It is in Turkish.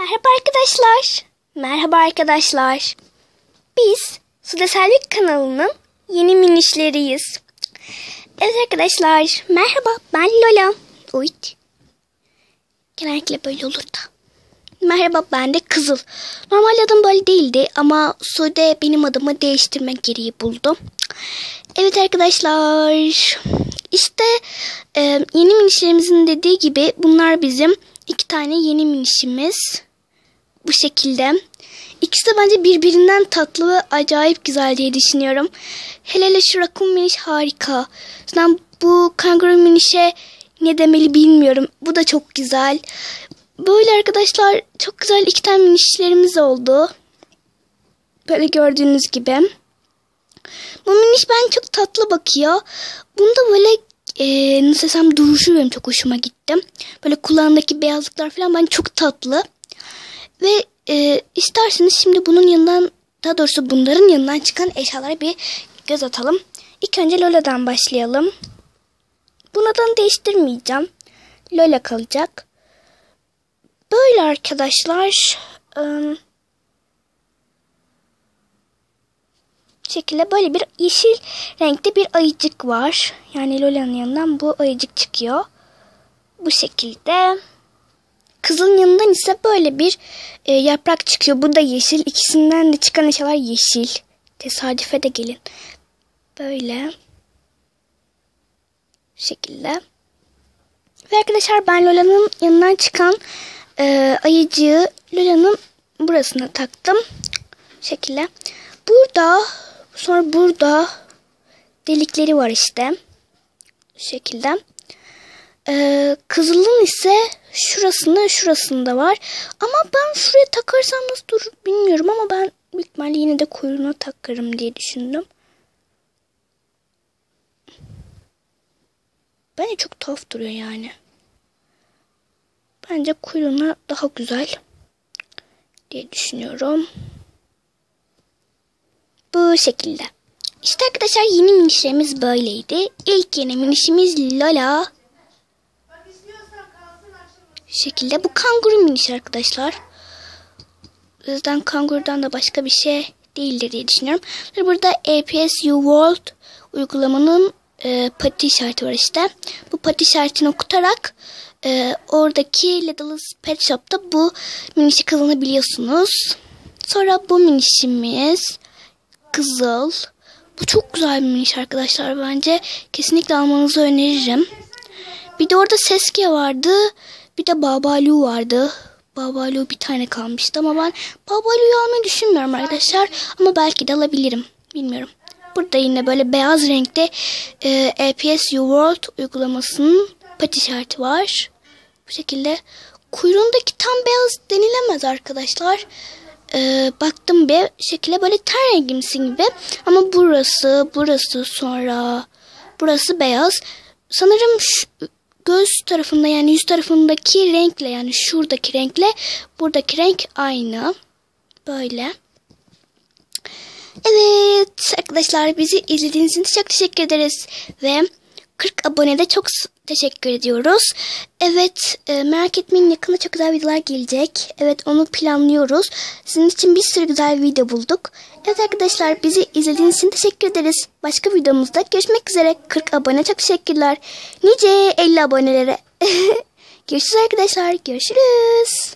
Merhaba arkadaşlar. Merhaba arkadaşlar. Biz Suda Selvik kanalının yeni minişleriyiz. Evet arkadaşlar. Merhaba ben Lola. Uyt. Genellikle böyle olur da. Merhaba ben de Kızıl. Normal adım böyle değildi ama Sude benim adımı değiştirme gereği buldu. Evet arkadaşlar. İşte yeni minişlerimizin dediği gibi bunlar bizim iki tane yeni minişimiz. Bu şekilde. İkisi de bence birbirinden tatlı ve acayip güzel diye düşünüyorum. Hele hele şu rakun miniş harika. Zaten bu kanguru minişe ne demeli bilmiyorum. Bu da çok güzel. Böyle arkadaşlar çok güzel iki tane minişlerimiz oldu. Böyle gördüğünüz gibi. Bu miniş ben çok tatlı bakıyor. Bunda böyle e, nasıl desem duruşu benim çok hoşuma gitti. Böyle kulağındaki beyazlıklar falan ben çok tatlı. Ve e, isterseniz şimdi bunun yanından daha doğrusu bunların yanından çıkan eşyalara bir göz atalım. İlk önce Lola'dan başlayalım. Bunun adını değiştirmeyeceğim. Lola kalacak. Böyle arkadaşlar. Iı, şekilde böyle bir yeşil renkte bir ayıcık var. Yani Lola'nın yanından bu ayıcık çıkıyor. Bu şekilde. Kızın yanından ise böyle bir e, yaprak çıkıyor. Bu da yeşil. İkisinden de çıkan eşyalar yeşil. Tesadüfe de gelin. Böyle. Bu şekilde. Ve arkadaşlar ben Lola'nın yanından çıkan e, ayıcığı Lola'nın burasına taktım. Bu şekilde. Burada sonra burada delikleri var işte. Bu şekilde. Ee, kızılın ise şurasında şurasında var. Ama ben şuraya takarsam nasıl durur bilmiyorum ama ben büyük ihtimalle yine de kuyruğuna takarım diye düşündüm. Bence çok tuhaf duruyor yani. Bence kuyruğuna daha güzel diye düşünüyorum. Bu şekilde. İşte arkadaşlar yeni minişlerimiz böyleydi. İlk yeni minişimiz Lola. Şekilde. Bu kanguru miniş arkadaşlar. O yüzden kangurudan da başka bir şey değildir diye düşünüyorum. Burada APS U World uygulamanın e, pati işareti var işte. Bu pati işaretini okutarak e, oradaki Lidl's Pet Shop'ta bu minişi kazanabiliyorsunuz. Sonra bu minişimiz kızıl. Bu çok güzel bir miniş arkadaşlar bence. Kesinlikle almanızı öneririm. Bir de orada Seskia vardı. Bir de Babalu vardı. Babalu bir tane kalmıştı ama ben Babalu'yu almayı düşünmüyorum arkadaşlar. Ama belki de alabilirim. Bilmiyorum. Burada yine böyle beyaz renkte e, APS U World uygulamasının pet işareti var. Bu şekilde kuyruğundaki tam beyaz denilemez arkadaşlar. E, baktım bir şekilde böyle ten rengimsi gibi. Ama burası, burası sonra burası beyaz. Sanırım şu, göz tarafında yani yüz tarafındaki renkle yani şuradaki renkle buradaki renk aynı. Böyle. Evet arkadaşlar bizi izlediğiniz için çok teşekkür ederiz. Ve 40 abonede çok teşekkür ediyoruz. Evet e, merak etmeyin yakında çok güzel videolar gelecek. Evet onu planlıyoruz. Sizin için bir sürü güzel video bulduk. Evet arkadaşlar bizi izlediğiniz için teşekkür ederiz. Başka videomuzda görüşmek üzere. 40 abone çok teşekkürler. Nice 50 abonelere. Görüşürüz arkadaşlar. Görüşürüz.